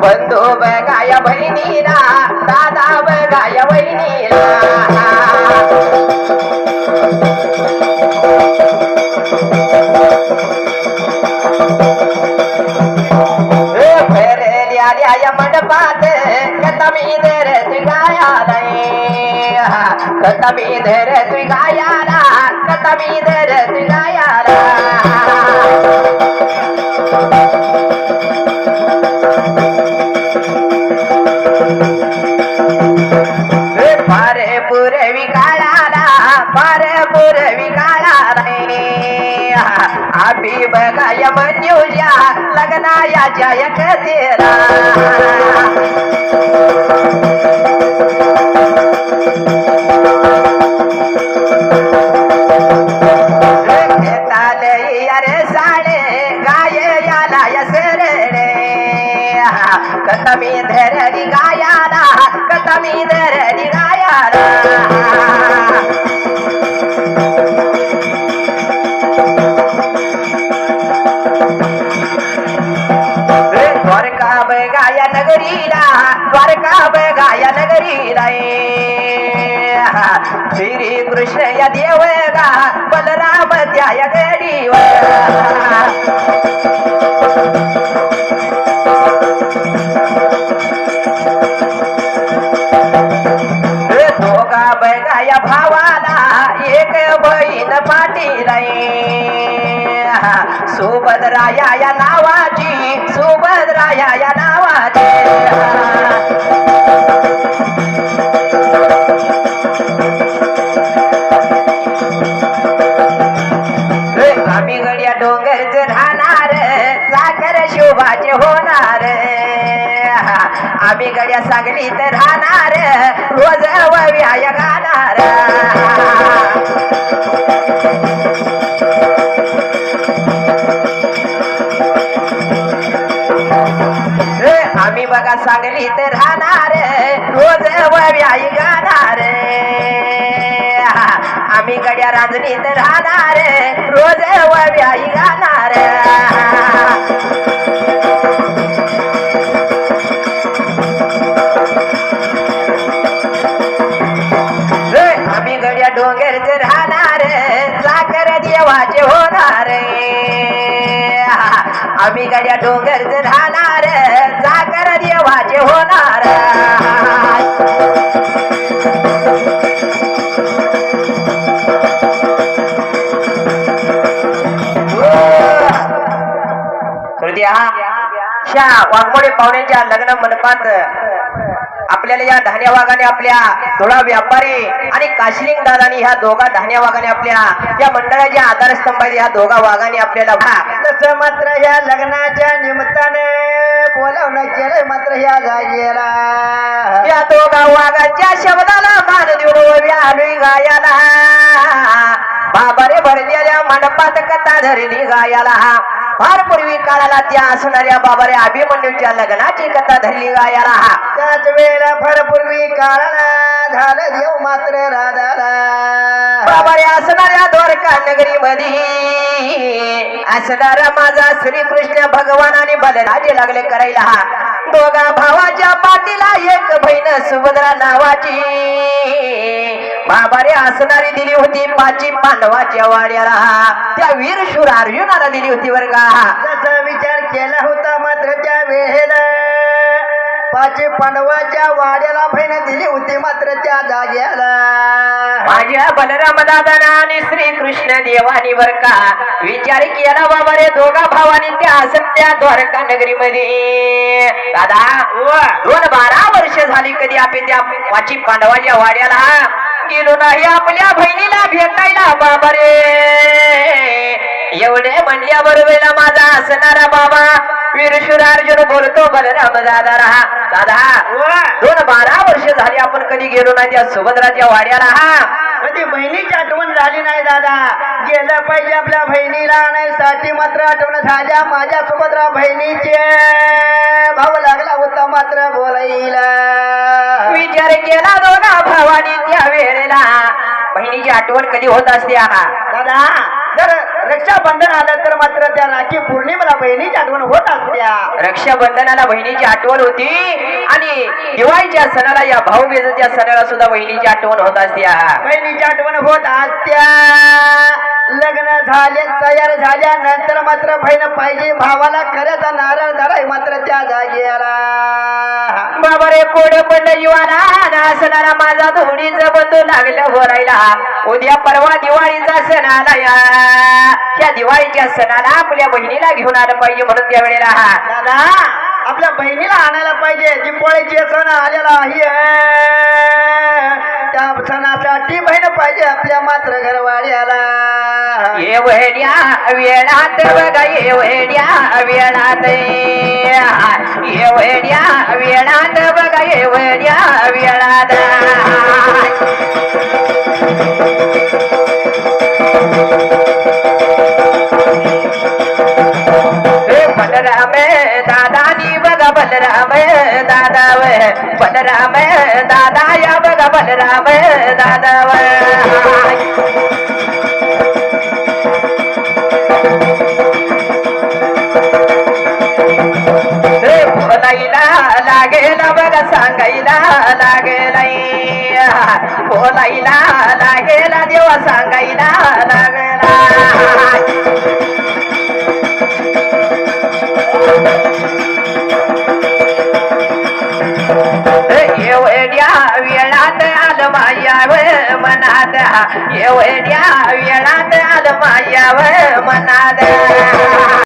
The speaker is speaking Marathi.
बंधू बघाया बहिणीला दादा बघाया बहिणीला भरल्या या मंडपात कथा मी धर तू गायाला कतमी मी धर तू गायाला कथा मी धर तू गायाला फार पुरवी या फार लग्ना याच्या एक तेरा अरे साडे गाय याला यसरडे कतमी धरडी गायाला कतमी धरडी गायाला. श्री कृष्ण या देवगा बलराम त्या या गडीवर भावाला एक बहीण पाटीला सुभद्राया या नावाची सुभद्राया या नावाची. राहणार. आम्ही गड्या सांगलीत राहणार. रोज व्याय गाणार आम्ही बघा सांगलीत राहणार. रोज व्याय गाणार. आम्ही गड्या रांजणीत राहणार. रोज देवाचे होणार आम्ही गड्या डोंगरच राहणार साखर देवाचे होणार. हृदया शा वाघमोडे पाहुण्यांच्या लग्न मंडपात आपल्याला या धान्या वाघाने आपल्या थोडा व्यापारी आणि काशिलिंग दादानी ह्या दोघा धान्या वाघाने आपल्या या मंडळाच्या आधारस्तंभ आहेत ह्या दोघा वाघाने आपल्याला तसं मात्र ह्या लग्नाच्या निमित्ताने बोलावणं केलंय मात्र ह्या जागेला. या दोघा वाघांच्या शब्दाला मान देऊन आलोय गायाला. बाबारे भरलेल्या मंडपात कथा धरली गायाला. फार पूर्वी काळाला त्या असणाऱ्या बाबारे अभिमन्यूच्या लग्नाची कथा धरली गायला त्याच वेळेला फरपूर्वी काळाला झालं देव मात्र राधाला. बाबारे असणाऱ्या द्वारका नगरी मध्ये असणारा माझा श्रीकृष्ण भगवान आणि बलराजे लागले करायला. दोघा भावाच्या पाठीला एक बहीण सुभद्रा नावाची. बाबारे असणारी दिली होती पाची पांडवाच्या वाड्याला. त्या वीर शूर अर्जुनाला दिली होती वर्गा का? जसा विचार केला होता मात्र त्या वेळेला पाची पांडवाच्या वाड्याला बहीण दिली होती मात्र त्या जाग्याला माझ्या बलराम दादाना आणि श्री कृष्ण देवानी बर का. विचार केला बाबा रे दोघा भावानी त्या सत्या द्वारका नगरी मध्ये दादा दोन बारा वर्ष झाली कधी आपण त्या वाची पांडवाच्या वाड्याला. गेलो नाही आपल्या बहिणीला भेटायला बाबा रे एवढे म्हणल्या बरोबर माझा असणारा बाबा वीरशूर अर्जुन बोलतो बलराम दादा राहा दादा. दोन बारा वर्ष झाली आपण कधी गेलो नाही त्या सुभद्राच्या वाड्याला. हा कधी बहिणीची आठवण झाली नाही दादा. गेलं पाहिजे आपल्या बहिणीला आणायसाठी मात्र आठवण झाल्या. माझ्या सुभद्रा बहिणीचे भाव लागला होता मात्र बोलायला. विचार केला दोघा भावानी त्या वेळेला. बहिणीची आठवण कधी होत असते दादा जर रक्षाबंधन आलं तर मात्र त्या राखी पौर्णिमेला बहिणीची आठवण होत असत्या. रक्षाबंधनाला बहिणीची आठवण होती. आणि दिवाळीच्या सणाला या भाऊबीजेच्या सणाला सुद्धा बहिणीची आठवण होत असते हा बहिणीची आठवण होत असत्या. लग्न झाले तयार झाल्यानंतर मात्र बहीण पाहिजे भावाला करायचा नारळ धराय मात्र त्या जागेला. बाबा रे कोड पडलं जीवाला नासणारा माझा धोडीचं बंधू लागलं भरायला उद्या परवा दिवाळीचा सण आला या. त्या दिवाळीच्या सणाला आपल्या बहिणीला घेऊन आलं पाहिजे म्हणून त्या वेळेला. हा दादा आपल्या बहिणीला आणायला पाहिजे. दिपोळीचे सण आलेला आहे. त्या सणासाठी बहीण पाहिजे आपल्या मात्र घरवाड्याला. एवढ्या वेळात बघा एवढ्या वेळात एवढ्या वेळात बघा एवढ्या वेळात बलराम दादानी बघा बलराम दादा बलराम दादा या बघा बलराम दादा लागेल सांगायला लागलाय बोलायला लागेला देवा सांगायला लागेला एवढ्या वेळात आलं मायाव मनात एवढ्या वेळात आलं मायाव मनात